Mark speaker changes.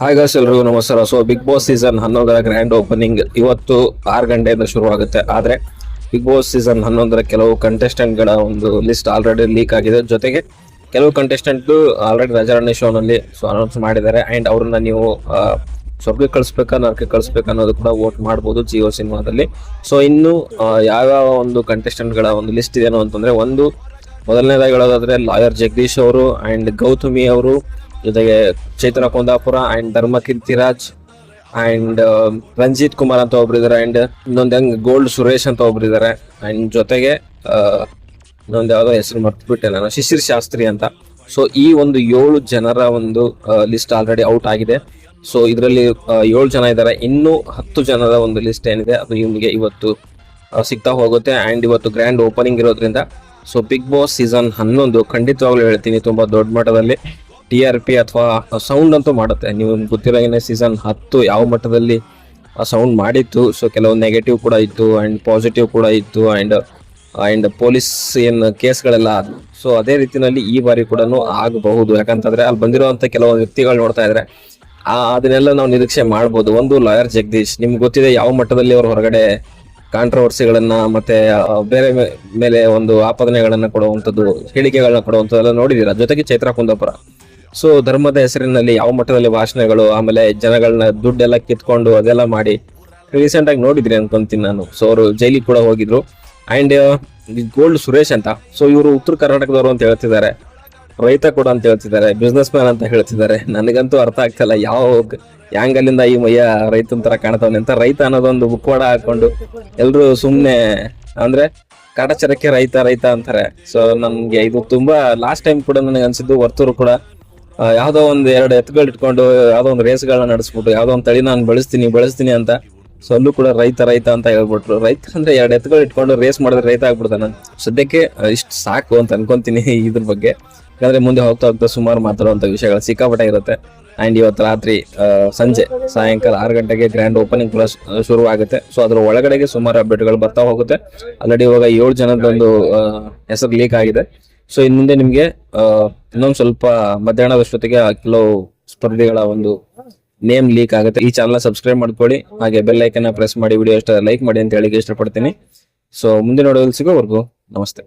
Speaker 1: Hi guys ಎಲ್ರಿಗೂ ನಮಸ್ಕಾರ. So Bigg Boss season ಹನ್ನೊಂದರ ಗ್ರ್ಯಾಂಡ್ ಓಪನಿಂಗ್ ಇವತ್ತು ಆರು ಗಂಟೆಯಿಂದ ಶುರುವಾಗುತ್ತೆ. ಆದ್ರೆ ಬಿಗ್ ಬಾಸ್ ಸೀಸನ್ ಹನ್ನೊಂದರ ಕೆಲವು ಕಂಟೆಸ್ಟೆಂಟ್ಗಳ ಗಳ ಒಂದು ಲಿಸ್ಟ್ ಆಲ್ರೆಡಿ ಲೀಕ್ ಆಗಿದೆ. ಜೊತೆಗೆ, ಕೆಲವು ಕಂಟೆಸ್ಟೆಂಟ್ ಆಲ್ರೆಡಿ ರಜಾರಣಿ ಶೋನಲ್ಲಿ ಸೊ ಅನೌನ್ಸ್ ಮಾಡಿದ್ದಾರೆ. ಅಂಡ್ ಅವ್ರನ್ನ ನೀವು ಸ್ವರ್ಗಕ್ಕೆ ಕಳಿಸ್ಬೇಕಾ ನರಕ್ಕೆ ಕಳಿಸ್ಬೇಕು ಅನ್ನೋದು ಕೂಡ ವೋಟ್ ಮಾಡ್ಬೋದು ಜಿಯೋ ಸಿನಿಮಾದಲ್ಲಿ. ಸೊ ಇನ್ನು ಯಾವ್ಯಾವ ಒಂದು ಕಂಟೆಸ್ಟೆಂಟ್ಗಳ ಗಳ ಒಂದು ಲಿಸ್ಟ್ ಇದೇನು ಅಂತಂದ್ರೆ, ಒಂದು ಮೊದಲನೇದಾಗಿ ಹೇಳೋದಾದ್ರೆ, ಲಾಯರ್ ಜಗದೀಶ್ ಅವರು ಅಂಡ್ ಗೌತಮಿ ಅವರು ಜೊತೆಗೆ ಚೇತನ ಕುಂದಾಪುರ ಅಂಡ್ ಧರ್ಮ ಕೀರ್ತಿರಾಜ್ ಅಂಡ್ ರಂಜಿತ್ ಕುಮಾರ್ ಅಂತ ಒಬ್ರು ಇದಾರೆ ಅಂಡ್ ಇನ್ನೊಂದ್ ಹೆಂಗ್ ಗೋಲ್ಡ್ ಸುರೇಶ್ ಅಂತ ಒಬ್ರು ಇದಾರೆ. ಅಂಡ್ ಜೊತೆಗೆ ಇನ್ನೊಂದು ಯಾವ್ದೋ ಹೆಸರು ಮರ್ತ್ಬಿಟ್ಟೆ ನಾನು, ಶಿಶಿರ್ ಶಾಸ್ತ್ರಿ ಅಂತ. ಸೊ ಈ ಒಂದು ಏಳು ಜನರ ಒಂದು ಲಿಸ್ಟ್ ಆಲ್ರೆಡಿ ಔಟ್ ಆಗಿದೆ. ಸೊ ಇದರಲ್ಲಿ ಏಳು ಜನ ಇದ್ದಾರೆ ಇನ್ನೂ ಹತ್ತು ಜನರ ಒಂದು ಲಿಸ್ಟ್ ಏನಿದೆ, ಅದು ನಿಮಗೆ ಇವತ್ತು ಸಿಗ್ತಾ ಹೋಗುತ್ತೆ. ಅಂಡ್ ಇವತ್ತು ಗ್ರ್ಯಾಂಡ್ ಓಪನಿಂಗ್ ಇರೋದ್ರಿಂದ ಸೊ ಬಿಗ್ ಬಾಸ್ ಸೀಸನ್ ಹನ್ನೊಂದು, ಖಂಡಿತವಾಗ್ಲೂ ಹೇಳ್ತೀನಿ, ತುಂಬಾ ದೊಡ್ಡ ಮಟ್ಟದಲ್ಲಿ. ಟಿ ಆರ್ ಪಿ ಅಥವಾ ಸೌಂಡ್ ಅಂತೂ ಮಾಡುತ್ತೆ. ನೀವು ಗೊತ್ತಿರೋ ಸೀಸನ್ ಹತ್ತು ಯಾವ ಮಟ್ಟದಲ್ಲಿ ಆ ಸೌಂಡ್ ಮಾಡಿತ್ತು ಸೊ ಕೆಲವು ನೆಗೆಟಿವ್ ಕೂಡ ಇತ್ತು ಆ್ಯಂಡ್ ಪಾಸಿಟಿವ್ ಕೂಡ ಇತ್ತು ಆ್ಯಂಡ್ ಆ್ಯಂಡ್ ಪೊಲೀಸ್ ಏನು ಕೇಸ್ಗಳೆಲ್ಲ ಸೊ ಅದೇ ರೀತಿಯಲ್ಲಿ ಈ ಬಾರಿ ಕೂಡ ಆಗಬಹುದು. ಯಾಕಂತಂದ್ರೆ ಅಲ್ಲಿ ಬಂದಿರುವಂತ ಕೆಲವು ವ್ಯಕ್ತಿಗಳು ನೋಡ್ತಾ ಇದ್ದಾರೆ ಆ, ಅದನ್ನೆಲ್ಲ ನಾವು ನಿರೀಕ್ಷೆ ಮಾಡ್ಬೋದು. ಒಂದು ಲಾಯರ್ ಜಗದೀಶ್, ನಿಮ್ಗೆ ಗೊತ್ತಿದೆ ಯಾವ ಮಟ್ಟದಲ್ಲಿ ಅವರು ಹೊರಗಡೆ ಕಾಂಟ್ರವರ್ಸಿಗಳನ್ನ ಮತ್ತೆ ಬೇರೆ ಮೇಲೆ ಒಂದು ಆಪಾದನೆಗಳನ್ನ ಕೊಡುವಂಥದ್ದು, ಹೇಳಿಕೆಗಳನ್ನ ಕೊಡುವಂಥದ್ದೆಲ್ಲ ನೋಡಿದೀರ? ಜೊತೆಗೆ ಚೈತ್ರ ಕುಂದಾಪುರ. ಸೊ ಧರ್ಮದ ಹೆಸರಿನಲ್ಲಿ ಯಾವ ಮಟ್ಟದಲ್ಲಿ ಭಾಷಣಗಳು, ಆಮೇಲೆ ಜನಗಳನ್ನ ದುಡ್ಡೆಲ್ಲ ಕಿತ್ಕೊಂಡು ಅದೆಲ್ಲ ಮಾಡಿ ರೀಸೆಂಟ್ ಆಗಿ ನೋಡಿದ್ರಿ ಅನ್ಕೊಂತೀನಿ ನಾನು. ಸೊ ಅವರು ಜೈಲಿಗೆ ಕೂಡ ಹೋಗಿದ್ರು. ಅಂಡ್ ಗೋಲ್ಡ್ ಸುರೇಶ್ ಅಂತ. ಸೊ ಇವರು ಉತ್ತರ ಕರ್ನಾಟಕದವರು ಅಂತ ಹೇಳ್ತಿದ್ದಾರೆ. ರೈತ ಕೂಡ ಅಂತ ಹೇಳ್ತಿದ್ದಾರೆ. ಬಿಸ್ನೆಸ್ ಮ್ಯಾನ್ ಅಂತ ಹೇಳ್ತಿದ್ದಾರೆ. ನನಗಂತೂ ಅರ್ಥ ಆಗ್ತಿಲ್ಲ ಯಾವ ಯಾಂಗಲ್ಲಿಂದ ಈ ಮಯ್ಯ ರೈತನ ತರ ಕಾಣ್ತಾವನೆ ಅಂತ. ರೈತ ಅನ್ನೋದೊಂದು ಬುಕ್ವಾಡ ಹಾಕೊಂಡು ಎಲ್ರು ಸುಮ್ಮನೆ ಅಂದ್ರೆ ಕಾಟಾಚಾರಕ್ಕೆ ರೈತ ರೈತ ಅಂತಾರೆ. ಸೊ ನನಗೆ ಇದು ತುಂಬಾ ಲಾಸ್ಟ್ ಟೈಮ್ ಕೂಡ ನನಗೆ ಅನ್ಸಿದ್ದು ವರ್ತೂರು ಕೂಡ ಯಾವ್ದೋ ಒಂದು ಎರಡು ಎತ್ತುಗಳು ಇಟ್ಕೊಂಡು ಯಾವ್ದೋ ಒಂದು ರೇಸ್ಗಳನ್ನ ನಡೆಸ್ಬಿಟ್ಟು ಯಾವ್ದೋ ಒಂದು ತಳಿ ನಾನು ಬೆಳೆಸ್ತೀನಿ ಬೆಳೆಸ್ತೀನಿ ಅಂತ ಸೊ ಅಲ್ಲೂ ಕೂಡ ರೈತ ರೈತ ಅಂತ ಹೇಳ್ಬಿಟ್ರು. ರೈತ ಅಂದ್ರೆ ಎರಡು ಎತ್ತುಗಳು ಇಟ್ಕೊಂಡು ರೇಸ್ ಮಾಡಿದ್ರೆ ರೈತ ಆಗ್ಬಿಡ್ತಾನೆ ಸದ್ಯಕ್ಕೆ ಇಷ್ಟು ಸಾಕು ಅಂತ ಅನ್ಕೊಂತೀನಿ ಇದ್ರ ಬಗ್ಗೆ. ಯಾಕಂದ್ರೆ ಮುಂದೆ ಹೋಗ್ತಾ ಹೋಗ್ತಾ ಸುಮಾರು ಮಾತಾಡುವಂತ ವಿಷಯಗಳು ಸಿಕ್ಕಾಪಟ್ಟೆ ಇರುತ್ತೆ. ಆ್ಯಂಡ್ ಇವತ್ತು ರಾತ್ರಿ ಸಂಜೆ ಸಾಯಂಕಾಲ ಆರು ಗಂಟೆಗೆ ಗ್ರ್ಯಾಂಡ್ ಓಪನಿಂಗ್ ಕೂಡ ಶುರು ಆಗುತ್ತೆ ಸೊ ಅದರ ಒಳಗಡೆಗೆ ಸುಮಾರು ಅಪ್ಡೇಟ್ಗಳು ಬರ್ತಾ ಹೋಗುತ್ತೆ. ಆಲ್ರೆಡಿ ಇವಾಗ ಏಳು ಜನದೊಂದು ಹೆಸರು ಲೀಕ್ ಆಗಿದೆ. ಸೊ ಇನ್ ಮುಂದೆ ನಿಮ್ಗೆ ಇನ್ನೊಂದು ಸ್ವಲ್ಪ ಮಧ್ಯಾಹ್ನದಷ್ಟೊತ್ತಿಗೆ ಕೆಲವು ಸ್ಪರ್ಧೆಗಳ ಒಂದು ನೇಮ್ ಲೀಕ್ ಆಗುತ್ತೆ. ಈ ಚಾನಲ್ ಸಬ್ಸ್ಕ್ರೈಬ್ ಮಾಡ್ಕೊಳ್ಳಿ. ಹಾಗೆ ಬೆಲ್ ಐಕನ್ ಪ್ರೆಸ್ ಮಾಡಿ ವಿಡಿಯೋ ಇಷ್ಟ ಲೈಕ್ ಮಾಡಿ ಅಂತ ಹೇಳಿ ಇಷ್ಟಪಡ್ತೀನಿ. ಸೊ ಮುಂದೆ ನೋಡೋದು ಸಿಗೋವರೆಗೂ ನಮಸ್ತೆ.